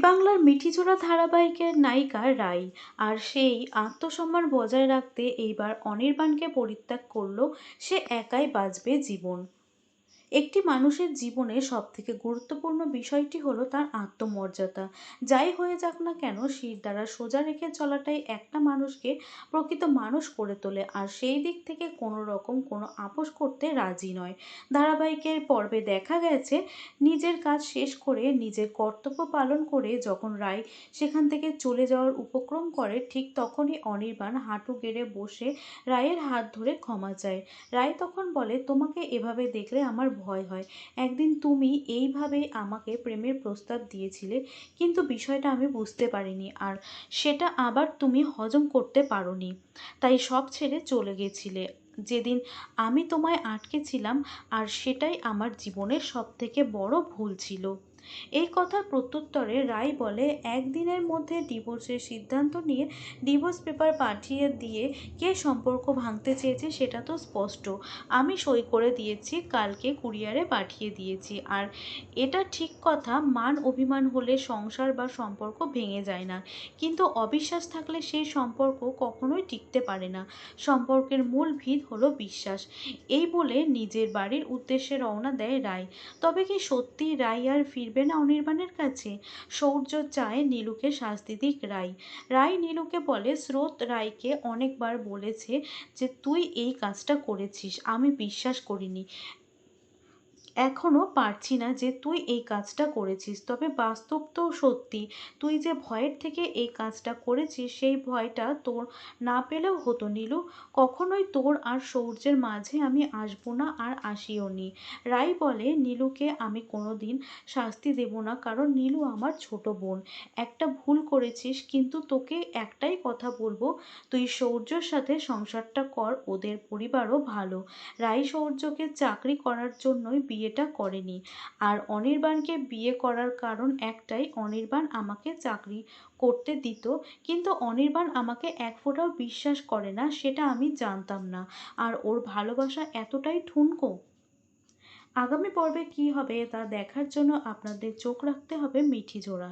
বাংলার মিঠিচোড়া ধারাবাহিকের নায়িকা রাই আর সেই আত্মসম্মান বজায় রাখতে এইবার অনির্বাণকে পরিত্যাগ করল, সে একাই বাঁচবে জীবন। একটি মানুষের জীবনে সবথেকে গুরুত্বপূর্ণ বিষয়টি হলো তার আত্মমর্যাদা। যাই হয়ে যাক না কেন, শির দ্বারা সোজা রেখে চলাটাই একটা মানুষকে প্রকৃত মানুষ করে তোলে, আর সেই দিক থেকে কোনো রকম কোনো আপোষ করতে রাজি নয়। ধারাবাহিকের পর্বে দেখা গেছে, নিজের কাজ শেষ করে নিজের কর্তব্য পালন করে যখন রায় সেখান থেকে চলে যাওয়ার উপক্রম করে, ঠিক তখনই অনির্বাণ হাঁটু গেড়ে বসে রায়ের হাত ধরে ক্ষমা চায়। রায় তখন বলে, তোমাকে এভাবে দেখলে আমার ভয় হয়। একদিন তুমি এইভাবে আমাকে প্রেমের প্রস্তাব দিয়েছিলে, কিন্তু বিষয়টা আমি বুঝতে পারিনি আর সেটা আবার তুমি হজম করতে পারোনি। তাই সব ছেড়ে চলে গেছিলে। যেদিন আমি তোমায় আটকেছিলাম আর সেটাই আমার জীবনের সবথেকে বড় ভুল ছিল। এই কথার প্রত্যুত্তরে রায় বলে, একদিনের মধ্যে ডিভোর্সের সিদ্ধান্ত নিয়ে ডিভোর্স পেপার পাঠিয়ে দিয়ে কে সম্পর্ক ভাঙতে চেয়েছে সেটা তো স্পষ্ট। আমি সই করে দিয়েছি, কালকে কুরিয়ারে পাঠিয়ে দিয়েছি। আর এটা ঠিক কথা, মান অভিমান হলে সংসার বা সম্পর্ক ভেঙে যায় না। কিন্তু অবিশ্বাস থাকলে সেই সম্পর্ক কখনোই টিকতে পারে না। সম্পর্কের মূল ভিত হলো বিশ্বাস। এই বলে নিজের বাড়ির উদ্দেশ্যে রওনা দেয় রায়। তবে কি সত্যি রায় আর ফিরবে না অনির্বাণের কাছে? শৌর্য চায় নীলুকে শাস্তি দিক রায়। রায় নীলুকে বলে, স্রোত রায়কে অনেকবার বলেছে যে তুই এই কাজটা করেছিস, আমি বিশ্বাস করিনি। এখনও পারছি না যে তুই এই কাজটা করেছিস। তবে বাস্তব তো সত্যি, তুই যে ভয়ের থেকে এই কাজটা করেছিস, সেই ভয়টা তোর না পেলেও হতো নীলু। কখনোই তোর আর সৌর্যের মাঝে আমি আসব না আর আসিও নি। রাই বলে, নীলুকে আমি কোনো দিন শাস্তি দেব না, কারণ নীলু আমার ছোট বোন। একটা ভুল করেছিস, কিন্তু তোকে একটাই কথা বলব, তুই সৌর্যর সাথে সংসারটা কর, ওদের পরিবারও ভালো। রাই সৌর্যকে চাকরি করার জন্যই বিয়ে বিয়েটা করেনি। আর অনির্বাণকে বিয়ে করার কারণ একটাই, অনির্বাণ আমাকে চাকরি করতে দিত, কিন্তু অনির্বাণ আমাকে এক ফোঁটাও বিশ্বাস করে না, সেটা আমি জানতাম না। আর ওর ভালোবাসা এতটাই ঠুনকো। আগামী পর্বে কি হবে তা দেখার জন্য আপনাদের চোখ রাখতে হবে মিঠি জোড়া।